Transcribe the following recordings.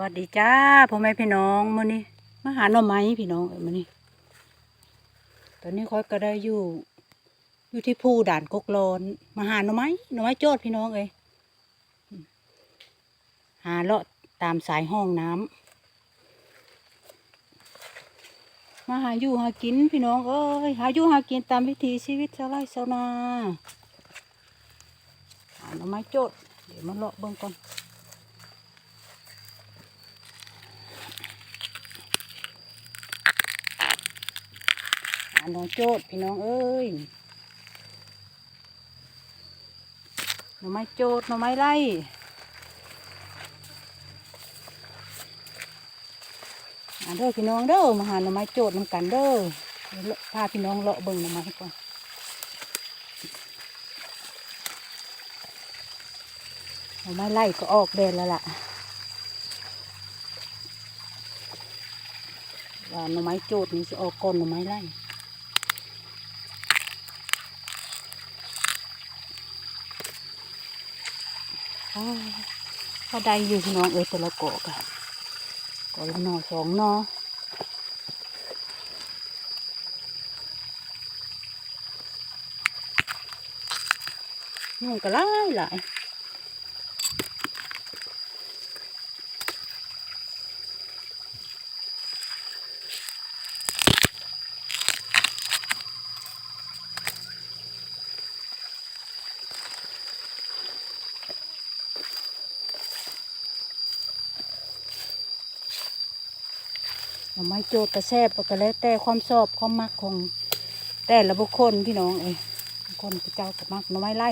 วัสดีจ้าพ่อแม่พี่น้องมื้อนี้มาหาหน่อไม้พี่น้องเอ้ยมื้อนี้ตอนนี้ค่อยก็ได้อยู่ อยู่ที่ภูด่านกกโลนมาหาหน่อไม้หน่อไม้โจดพี่น้องเอ้ยหาเลาะตามสายห้องน้ำมาหาอยู่หากินพี่น้องเอ้ยหาอยู่หากินตามวิถีชีวิตชาวไร่ชาวนาหาหน่อไม้โจดเดี๋ยวมาเลาะเบิ่งก่อน หาห น่องโจดพี่น้องเอ้ยหน่อไม้โจดหน่อไม้ไล่มาเด้อพี่น้องเด้อมาหาหน่อไม้โจดนำกันเด้อพาพี่น้องเลาะเบิ่งหน่อไม้ก่อนหน่อไม้ไล่ก็ออกแดดแล้วล่ะว่าหน่อไม้โจดนี่จะออกก่อนหน่อไม้ไล่ อ้าว ก็ได้อยู่น้องเอ้ยแต่ละเกาะกันเกาะละหนอสองหนอนุ่งก็หลายหลาย หน่อไม้โจดกระแซบก็แล้วแต่ความชอบความมักของแต่ละบุคคลพี่น้องเอ้บางคนก็เจ้าก็มักหน่อไม้ไล่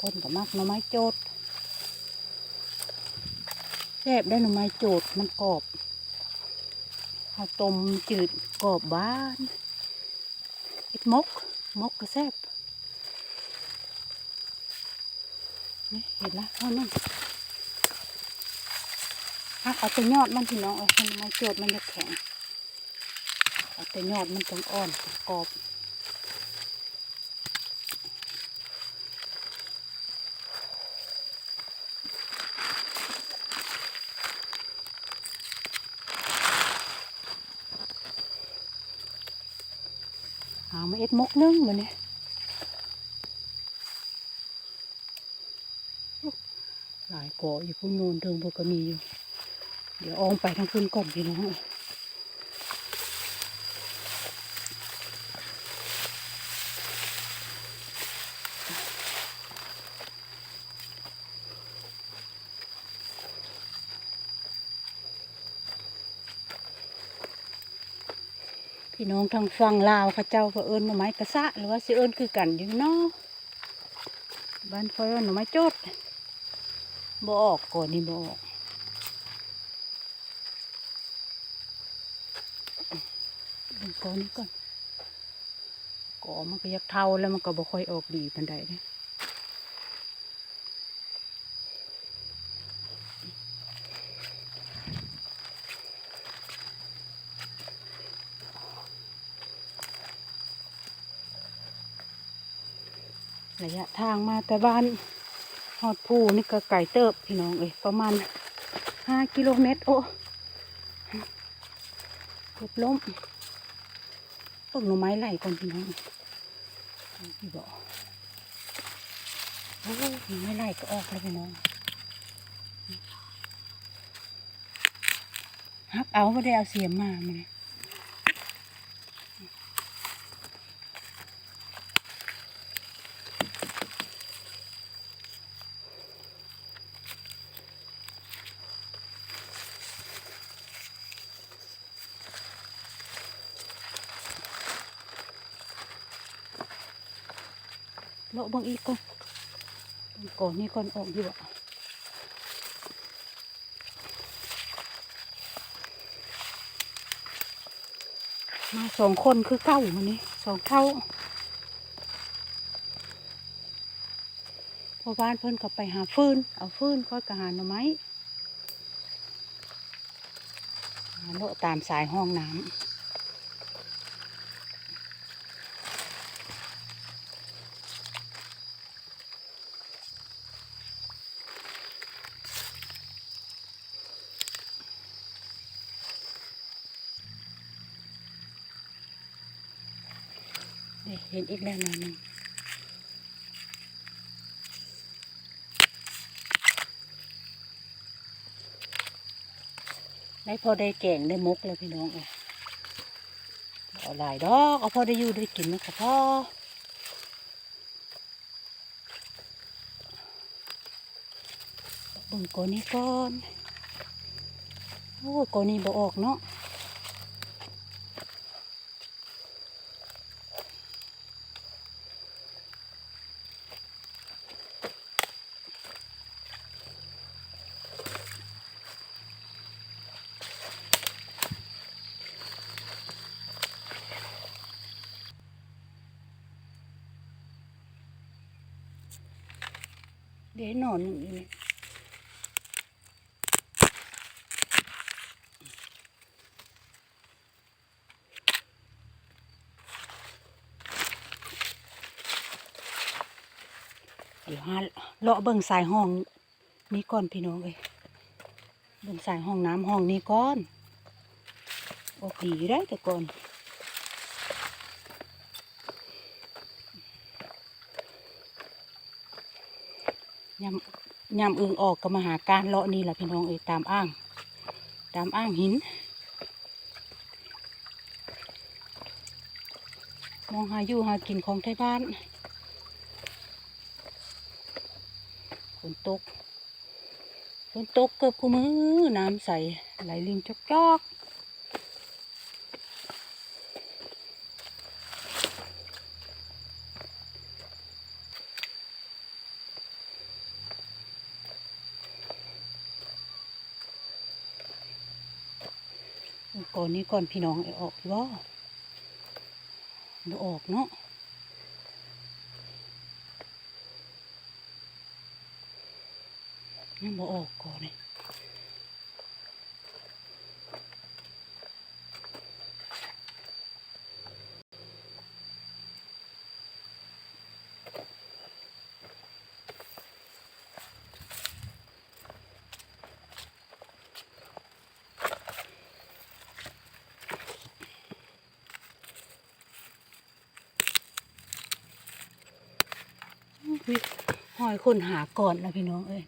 คนก็มักหน่อไม้โจดแซบได้หน่อไม้โจดมันกรอบข้าวต้มจืดกรอบบ้านอีกมกมกกระแซบนี่เห็นละเท่านั้น เอาแต่ยอดมันพี่น้องเอาคนไม้โจดมันจะแข็ง เอาแต่ยอดมันจังอ่อนกรอบหามาเอ็ดมกนึ่งมาเนี่ยหลายกออยู่พุ่นนูนเทิงพวกก็มีอยู่ เดี๋ยวอองไปทางขึ้นก่อนพี่น้องพี่น้องทางฝั่งลาวเขาเจ้าก็เอิ้นหน่อไม้กระซะหรือว่าสิเอิ้นคือกันอยู่เนาะบ้านคอยเอิ้นหน่อไม้โจดบ่ออกก่อนนี่บ่ออก กอนี้ก่อนกอมันก็ยักเท่าแล้วมันก็บ่ค่อยออกดีปันใดเลยระยะทางมาแต่บ้านฮอดภูนี่ก็ไก่เติบพี่น้องเอ้ยประมาณห้ากิโลเมตรโอ้เกือบล้ม ต้นหน่อไม้ไหลก่อนพี่น้องพี่บอกโอ้ยหน่อไม้ไหลก็ออกแล้วพี่น้องฮักเอาไม่ได้เอาเสียมมาเลย เลาะบางอีกก่อนเบิ่งก่อนนี่ก่อนออกอยู่อะมาสองคนคือเก้ามันนี้สองเท่าพอบ้านเพิ่นก็ไปหาฟืนเอาฟืนค่อยก็หาหน่อไม้เลาะตามสายห้องน้ำ เห็นอีกแล้วหน่อยนึงได้พอได้แกงได้มกเลยพี่น้องเอ้ยเอาหลายดอกเอาพอได้อยู่ได้กินนะคะพ่อบิ่งกนี้ก่อน โอ้ก่อนนี้บ่ออกเนาะ เดี๋ยวหนอนหนึ่งอยู่นี่เดี๋ยวหาเลาะเบิ่งสายห้องนี้ก่อนพี่น้องเอ้ยเบิ่งสายห้องน้ำห้องนี้ก่อนออกดีได้แต่ก่อน ยำยำอึงออกก็มาหาการเลาะนี่แหละพี่น้องเอ้ยตามอ้าง ตามอ้างหินมองหาอยู่หากินของไทยบ้านฝนตกฝนตกเกือบกูมือน้ำใสไหลลิงจอกจ ก่อนนี้ก่อนพี่น้องไอออกว่าดูออกเนาะยังบ่ออกก่อนเหอยคนหาก่อนนะพี่น้องเอ้ย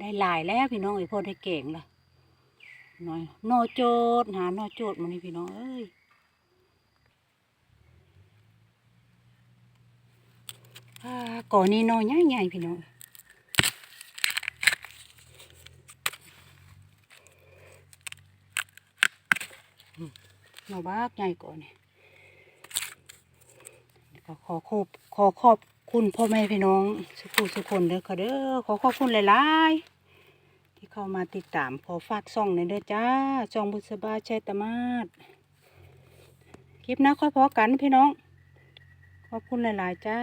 ได้หลายแล้วพี่น้องไอ้พ่อได้เก่งละน้อยนอโจดหานอโจดมานี่พี่น้องเอ้ยก่อนนี้นอใหญ่ใหญ่ๆพี่น้องนอบากใหญ่ก่อนนี่ก็ขอขอบขอขอบคุณพ่อแม่พี่น้อง สุขุสุขคนเด้อค่ะเด้อขอขอบคุณหลายๆ ที่เข้ามาติดตามขอฝากซ่องในเด้อจ้าช่องบุษบาชัยตมาศคลิปน้าค่อยพอกันพี่น้อง ขอบคุณหลาย ๆ จ้า